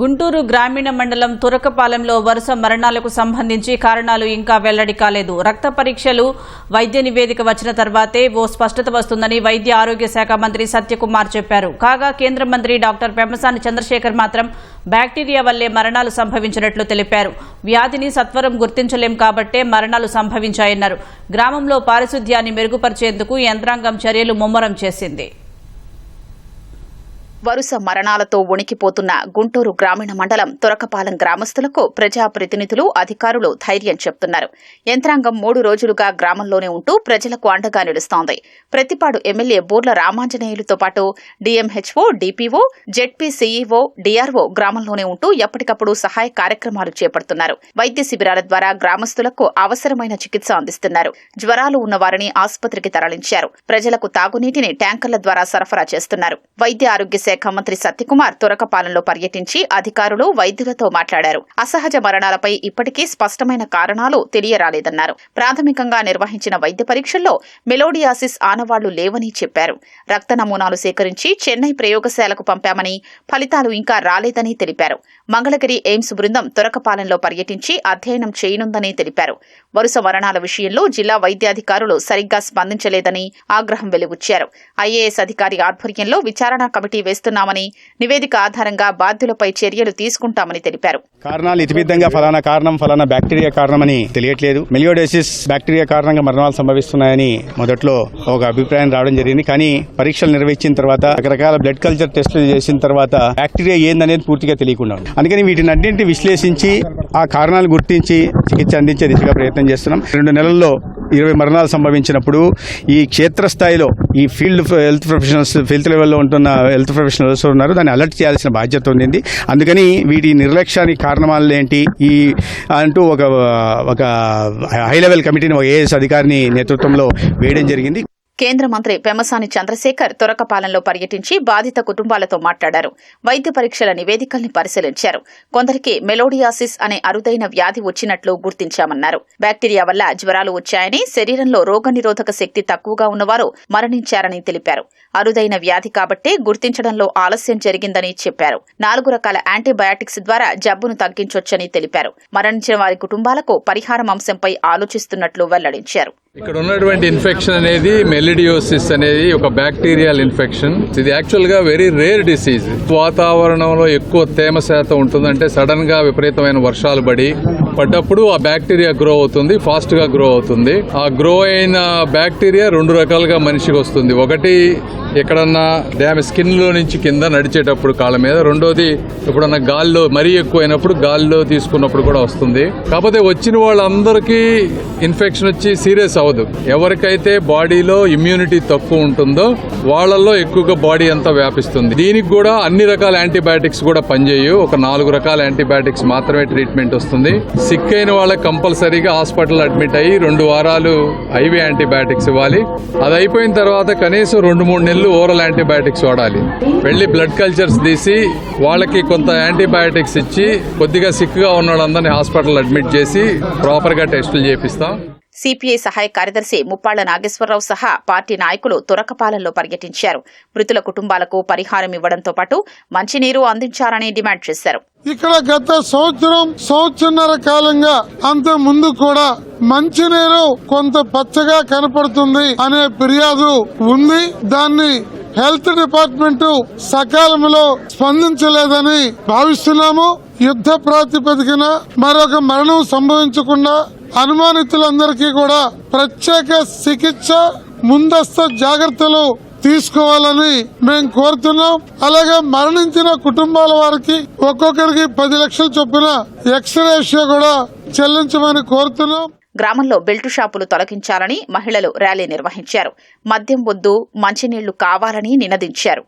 గుంటూరు గ్రామీణ మండలం తురకపాలెంలో వరుస మరణాలకు సంబంధించి కారణాలు ఇంకా వెల్లడి కాలేదు. రక్త పరీక్షలు వైద్య నివేదిక వచ్చిన తర్వాతే ఓ స్పష్టత వస్తుందని వైద్య ఆరోగ్య శాఖ మంత్రి సత్యకుమార్ చెప్పారు. కాగా కేంద్ర మంత్రి డాక్టర్ పెమ్మసాని చంద్రశేఖర్ మాత్రం బ్యాక్టీరియా వల్లే మరణాలు సంభవించినట్లు తెలిపారు. వ్యాధిని సత్వరం గుర్తించలేం కాబట్టే మరణాలు సంభవించాయన్నారు. గ్రామంలో పారిశుద్ధ్యాన్ని మెరుగుపరిచేందుకు యంత్రాంగం చర్యలు ముమ్మరం చేసింది. వరుస మరణాలతో ఉణికిపోతున్న గుంటూరు గ్రామీణ మండలం తురకపాలెం గ్రామస్తులకు ప్రజాప్రతినిధులు అధికారులు ధైర్యం చెప్తున్నారు. యంత్రాంగం మూడు రోజులుగా గ్రామంలోనే ఉంటూ ప్రజలకు అండగా నిలుస్తోంది. ప్రతిపాడు ఎమ్మెల్యే బూర్ల రామాంజనేయులతో పాటు DMHO DPO ZP CEO DRO గ్రామంలోనే ఉంటూ ఎప్పటికప్పుడు సహాయ కార్యక్రమాలు చేపడుతున్నారు. వైద్య శిబిరాల ద్వారా గ్రామస్తులకు అవసరమైన చికిత్స అందిస్తున్నారు. జ్వరాలు ఉన్న వారిని ఆసుపత్రికి తరలించారు. ప్రజలకు తాగునీటిని ట్యాంకర్ల ద్వారా సరఫరా చేస్తున్నారు. వైద్య ఆరోగ్య శాఖ మంత్రి సత్యకుమార్ తురకపాలెంలో పర్యటించి అధికారులు వైద్యులతో మాట్లాడారు. అసహజ మరణాలపై ఇప్పటికీ స్పష్టమైన కారణాలు తెలియరాలేదన్నారు. ప్రాథమికంగా నిర్వహించిన వైద్య పరీక్షల్లో మెలోడియాసిస్ ఆనవాళ్ళు లేవని చెప్పారు. రక్త నమూనాలు సేకరించి చెన్నై ప్రయోగశాలకు పంపామని ఫలితాలు ఇంకా రాలేదని తెలిపారు. మంగళగిరి ఎయిమ్స్ బృందం తురకపాలెంలో పర్యటించి అధ్యయనం చేయనుందని తెలిపారు. వరుస మరణాల విషయంలో జిల్లా వైద్యాధికారులు సరిగ్గా స్పందించలేదని ఆగ్రహం వెలిబుచ్చారు ఐఏఎస్ అధికారి ఆధ్వర్యంలో విచారణ కమిటీ చేస్తున్నామని నివేదిక ఆధారంగా బాధ్యులపై చర్యలు తీసుకుంటామని తెలిపారు. కారణాలు ఇతిమిద్దంగా ఫలానా కారణం ఫలానా బ్యాక్టీరియా కారణమని తెలియట్లేదు. మెలియోడేసిస్ బ్యాక్టీరియా కారణంగా మరణాలు సంభవిస్తున్నాయని మొదట్లో ఒక అభిప్రాయం రావడం జరిగింది. కానీ పరీక్షలు నిర్వహించిన తర్వాత రకరకాల బ్లడ్ కల్చర్ టెస్టులు చేసిన తర్వాత బ్యాక్టీరియా ఏందనేది పూర్తిగా తెలియకుండా ఉంది. అందుకని వీటిని అన్నింటినీ విశ్లేషించి ఆ కారణాలు గుర్తించి చికిత్స అందించే దిశగా ప్రయత్నం చేస్తున్నాం. రెండు నెలల్లో ఇరవై మరణాలు సంభవించినప్పుడు ఈ క్షేత్రస్థాయిలో ఈ ఫీల్డ్ హెల్త్ ప్రొఫెషనల్స్ ఫీల్డ్ లెవెల్లో ఉంటున్న హెల్త్ ప్రొఫెషనల్స్ ఉన్నారు. దాన్ని అలర్ట్ చేయాల్సిన బాధ్యత ఉంది అందుకని వీటి నిర్లక్ష్యానికి కారణాలు ఏంటి? ఈ అంటూ ఒక ఒక హై లెవెల్ కమిటీని ఒక ఏఎస్ అధికారిని నేతృత్వంలో వేయడం జరిగింది. కేంద్ర మంత్రి పెమసాని చంద్రశేఖర్ తురకపాలెంలో పర్యటించి బాధిత కుటుంబాలతో మాట్లాడారు. వైద్య పరీక్షల నివేదికల్ని పరిశీలించారు. కొందరికి మెలోడియాసిస్ అనే అరుదైన వ్యాధి వచ్చినట్లు గుర్తించామన్నారు. బ్యాక్టీరియా వల్ల జ్వరాలు వచ్చాయని శరీరంలో రోగనిరోధక శక్తి తక్కువగా ఉన్నవారు మరణించారని తెలిపారు. అరుదైన వ్యాధి కాబట్టే గుర్తించడంలో ఆలస్యం జరిగిందని చెప్పారు. నాలుగు రకాల యాంటీబయాటిక్స్ ద్వారా జబ్బును తగ్గించొచ్చని తెలిపారు. మరణించిన వారి కుటుంబాలకు పరిహారం అంశంపై ఆలోచిస్తున్నట్లు వెల్లడించారు. ఇక్కడ ఉన్నటువంటి ఇన్ఫెక్షన్ అనేది మెలిడియోసిస్ అనేది ఒక బ్యాక్టీరియల్ ఇన్ఫెక్షన్ ఇది యాక్చువల్గా వెరీ రేర్ డిసీజ్ వాతావరణంలో ఎక్కువ తేమ శాతం ఉంటుందంటే సడన్గా విపరీతమైన వర్షాలు పడి పడ్డప్పుడు ఆ బ్యాక్టీరియా గ్రో అవుతుంది ఫాస్ట్గా గ్రో అవుతుంది. ఆ గ్రో అయిన బ్యాక్టీరియా రెండు రకాలుగా మనిషికి వస్తుంది. ఒకటి ఎక్కడన్నా డ్యామ్ స్కిన్లో నుంచి కింద నడిచేటప్పుడు కాళ్ళ మీద రెండోది ఎప్పుడన్నా గాల్లో మరీ ఎక్కువైనప్పుడు గాల్లో తీసుకున్నప్పుడు కూడా వస్తుంది. కాకపోతే వచ్చిన వాళ్ళందరికీ ఇన్ఫెక్షన్ వచ్చి సీరియస్ అవ్వదు. ఎవరికైతే బాడీలో ఇమ్యూనిటీ తక్కువ ఉంటుందో వాళ్ళల్లో ఎక్కువగా బాడీ అంతా వ్యాపిస్తుంది. దీనికి కూడా అన్ని రకాల యాంటీబయాటిక్స్ కూడా పనిచేయవు. ఒక నాలుగు రకాల యాంటీబయాటిక్స్ మాత్రమే ట్రీట్మెంట్ వస్తుంది. సిక్ అయిన వాళ్ళకి కంపల్సరీగా హాస్పిటల్ అడ్మిట్ అయ్యి రెండు వారాలు ఐవి యాంటీబయాటిక్స్ ఇవ్వాలి. అది అయిపోయిన తర్వాత కనీసం రెండు మూడు నెలలు ఓరల్ యాంటీబయాటిక్స్ వాడాలి. వెళ్ళి బ్లడ్ కల్చర్స్ తీసి వాళ్ళకి కొంత యాంటీబయాటిక్స్ ఇచ్చి కొద్దిగా సిక్గా ఉన్న వాళ్ళందరినీ హాస్పిటల్ అడ్మిట్ చేసి ప్రాపర్గా టెస్టులు చేపిస్తాం. సిపిఐ సహాయ కార్యదర్శి ముప్పాళ్ళ నాగేశ్వరరావు సహా పార్టీ నాయకులు తురకపాలెంలో పర్యటించారు మృతుల కుటుంబాలకు పరిహారం ఇవ్వడంతో పాటు మంచినీరు అందించాలని డిమాండ్ చేశారు. ఇక్కడ గత సంవత్సరం సంవత్సరన్నర కాలంగా అంత ముందు కూడా మంచినీరు కొంత పచ్చగా కనపడుతుంది అనే ఫిర్యాదు ఉంది. దాన్ని హెల్త్ డిపార్ట్మెంట్ సకాలంలో స్పందించలేదని భావిస్తున్నాము. యుద్ధ ప్రాతిపదికన మరొక మరణం సంభవించకుండా అనుమానితులందరికీ కూడా ప్రత్యేక చికిత్స ముందస్తు జాగ్రత్తలు తీసుకోవాలని మేము కోరుతున్నాం. అలాగే మరణించిన కుటుంబాల వారికి ఒక్కొక్కరికి పది లక్షల చొప్పున ఎక్స్రేషియో కూడా చెల్లించమని కోరుతున్నాం. గ్రామంలో బెల్టు షాపులు తొలగించాలని మహిళలు ర్యాలీ నిర్వహించారు. మద్యం వద్దు మంచినీళ్ళు కావాలని నినదించారు.